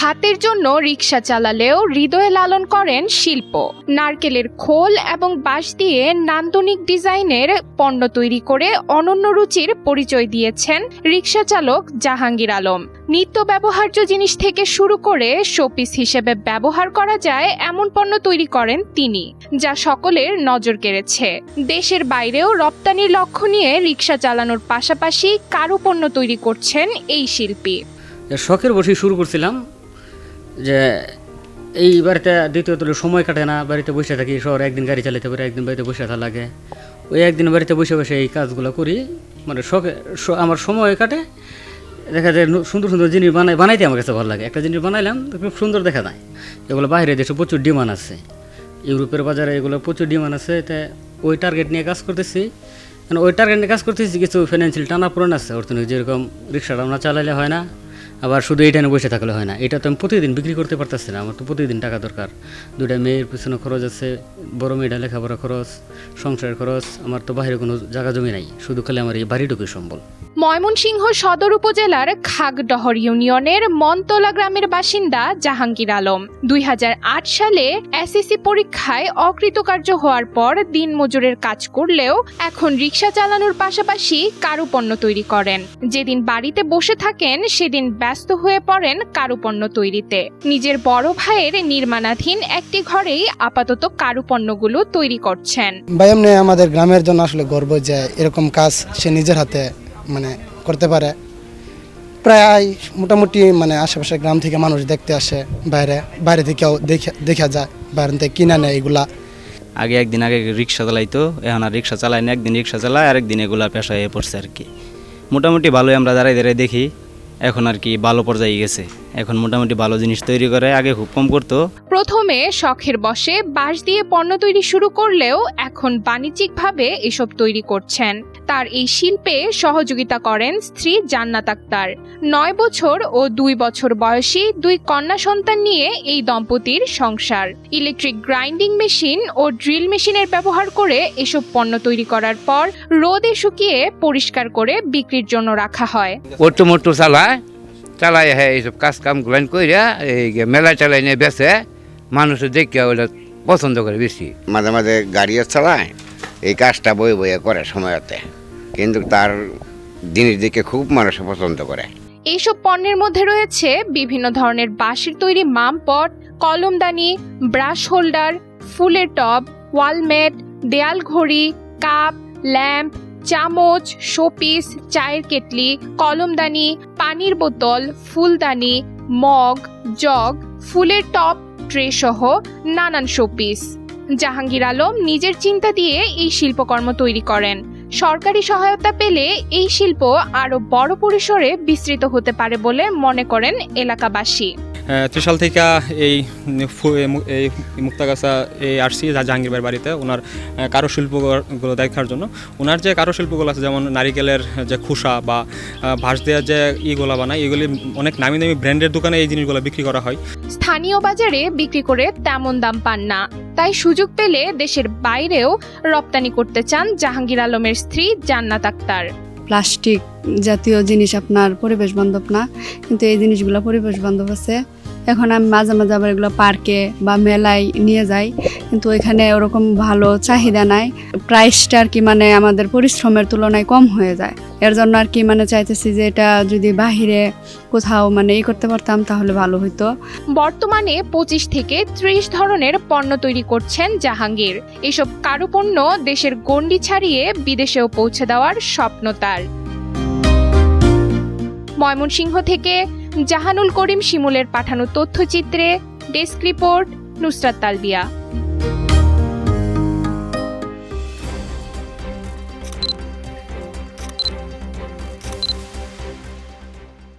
ভাতের জন্য রিক্সা চালালেও হৃদয়ে লালন করেন শিল্প। নারকেলের খোল এবং বাঁশ দিয়ে নান্দনিক ডিজাইনের পণ্য তৈরি করে অনন্য রুচির পরিচয় দিয়েছেন রিক্সা চালক জাহাঙ্গীর আলম। নিত্য ব্যবহার্য জিনিস থেকে শুরু করে শোপিস হিসেবে ব্যবহার করা যায় এমন পণ্য তৈরি করেন তিনি, যা সকলের নজর কেড়েছে। দেশের বাইরেও রপ্তানির লক্ষ্য নিয়ে রিক্সা চালানোর পাশাপাশি কারু পণ্য তৈরি করছেন এই শিল্পী। শখের বসেই শুরু করছিলাম যে এই বাড়িতে দ্বিতীয়ত সময় কাটে না, বাড়িতে বসে থাকি, শহরে একদিন গাড়ি চালাতে পারি, একদিন বাড়িতে বসে থাকা লাগে। ওই একদিন বাড়িতে বসে বসে এই কাজগুলো করি মানে শখে আমার সময় কাটে। দেখা যায় সুন্দর সুন্দর জিনিস বানাই, বানাইতে আমার কাছে ভালো লাগে। একটা জিনিস বানাইলাম খুব সুন্দর দেখা যায়। এগুলো বাইরে দেশে প্রচুর ডিমান্ড আছে। ইউরোপের বাজারে এগুলো প্রচুর ডিমান্ড আছে এটা ওই টার্গেট নিয়ে কাজ করতেছি। মানে ওই টার্গেট নিয়ে কাজ করতেছি, কিছু ফিনান্সিয়াল টানা পূরণ আছে। অর্থনৈতিক যেরকম রিক্সাটা আমরা চালাইলে হয় না। আবার শুধু এইটা নিয়ে বসে থাকলে হয় না। এটা তো আমি প্রতিদিন বিক্রি করতে পারতেছি না। আমার তো প্রতিদিন টাকা দরকার। দুইটা মেয়ের পিছনে খরচ আছে, বড় মেয়েটা লেখাপড়া খরচ, সংসারের খরচ, আমার তো বাইরে কোনো জায়গা জমি নাই। শুধু খালি আমার এই বাড়িটুকুই সম্বল। ময়মনসিংহ সদর উপজেলার খাগডহর ইউনিয়নের মন্তলা গ্রামের বাসিন্দা জাহাঙ্গীর আলম। দুই হাজার আট সালে এসএসসি পরীক্ষায় অকৃতকার্য হওয়ার পর দিনমজুরের কাজ করলেও এখন রিক্সা চালানোর পাশাপাশি কারুপণ্য তৈরি করেন। যেদিন বাড়িতে বসে থাকেন, সেদিন ব্যস্ত হয়ে পড়েন কারুপণ্য তৈরিতে। নিজের বড় ভাইয়ের নির্মাণাধীন একটি ঘরেই আপাতত কারুপণ্যগুলো তৈরি করছেন। ভাই এমনি আমাদের গ্রামের জন্য আসলে গর্ব যে এরকম কাজ সে নিজের হাতে মানে করতে পারে। প্রায় মোটামুটি মানে আশেপাশে গ্রাম থেকে মানুষ দেখতে আসে বাইরে বাইরে থেকেও দেখে দেখা যায় বাইরে থেকে কিনে নেয় এগুলা। আগে একদিন আগে রিক্সা চালাইতো এখন আর রিক্সা চালাই না একদিন রিক্সা চালায় আর একদিন এগুলা পেশা হয়ে পড়ছে আর কি। মোটামুটি ভালোই আমরা দাঁড়াই দাঁড়াই দেখি এখন আর কি ভালো পর্যায়ে গেছে। এখন মোটামুটি ভালো জিনিস তৈরি করে আগে খুব কম করতো। প্রথমে শখের বসে বাঁশ দিয়ে পণ্য তৈরি শুরু করলেও এখন বাণিজ্যিকভাবে এসব তৈরি করছেন। তার এই শিল্পে সহযোগিতা করেন স্ত্রী জান্নাত আক্তার। নয় বছর ও দুই বছর বয়সী দুই কন্যা সন্তান নিয়ে এই দম্পতির সংসার। ইলেকট্রিক গ্রাইন্ডিং মেশিন ও ড্রিল মেশিনের ব্যবহার করে এসব পণ্য তৈরি করার পর রোদে শুকিয়ে পরিষ্কার করে বিক্রির জন্য রাখা হয়। মোটো চালায় চালাই হ্যাঁ এইসব কাজ কাম গুলান কইরা এই মেলা চালাই নিয়ে বেছে মানুষ দেখে ওটা পছন্দ করে বেশি। মাঝে মাঝে গাড়িও চালায় এই কাজটা বই বইয়ে করে সময়তে কিন্তু তার জিনিস দেখে খুব মানুষ পছন্দ করে। এইসব পণ্যের মধ্যে রয়েছে বিভিন্ন ধরনের বাঁশের তৈরি মামপট কলমদানি ব্রাশ হোল্ডার ফুলের টব ওয়ালমেট দেয়াল ঘড়ি কাপ ল্যাম্প চামচ, শোপিস, চায়ের কেটলি, কলমদানি, পানির বোতল, ফুলদানি, মগ, জগ, ফুলের টপ, ট্রে সহ নানান শোপিস। জাহাঙ্গীর আলম নিজের চিন্তা দিয়ে এই শিল্পকর্ম তৈরি করেন। সরকারি সহায়তা পেলে এই শিল্প আরও বড় পরিসরে বিস্তৃত হতে পারে বলে মনে করেন এলাকাবাসী। ত্রিশাল থেকে এই এই মুক্তাগাছা এই আসছি যা জাহাঙ্গীর ভাইয়ের বাড়িতে ওনার কারুশিল্পগুলো দেখার জন্য। ওনার যে কারুশিল্পগুলো আছে, যেমন নারিকেলের যে খোসা বা ভাঁজ দেওয়ার যে ইগুলো বানায়, এগুলি অনেক নামি দামি ব্র্যান্ডের দোকানে এই জিনিসগুলো বিক্রি করা হয়। স্থানীয় বাজারে বিক্রি করে তেমন দাম পান না। তাই সুযোগ পেলে দেশের বাইরেও রপ্তানি করতে চান জাহাঙ্গীর আলমের স্ত্রী জান্নাত আক্তার। প্লাস্টিক জাতীয় জিনিস আপনার পরিবেশ বান্ধব না কিন্তু এই জিনিসগুলো পরিবেশ বান্ধব আছে। এখন আমি মাঝে মাঝে আবার এগুলো পার্কে বা মেলায় নিয়ে যাই। কিন্তু ওইখানে ওরকম ভালো চাহিদা নাই। প্রাইসটা আর কি মানে আমাদের পরিশ্রমের তুলনায় কম হয়ে যায়। এর জন্য আর কি মানে চাইতেছি যে এটা যদি বাহিরে কোথাও মানে ই করতে পারতাম তাহলে ভালো হতো বর্তমানে পঁচিশ থেকে ত্রিশ ধরনের পণ্য তৈরি করছেন জাহাঙ্গীর। এসব কারুপণ্য দেশের গণ্ডি ছাড়িয়ে বিদেশেও পৌঁছে দেওয়ার স্বপ্ন তার। ময়মনসিংহ থেকে জাহানুল করিম শিমুলের পাঠানো তথ্যচিত্রে ডেস্ক রিপোর্ট নুসরাত তালবিয়া।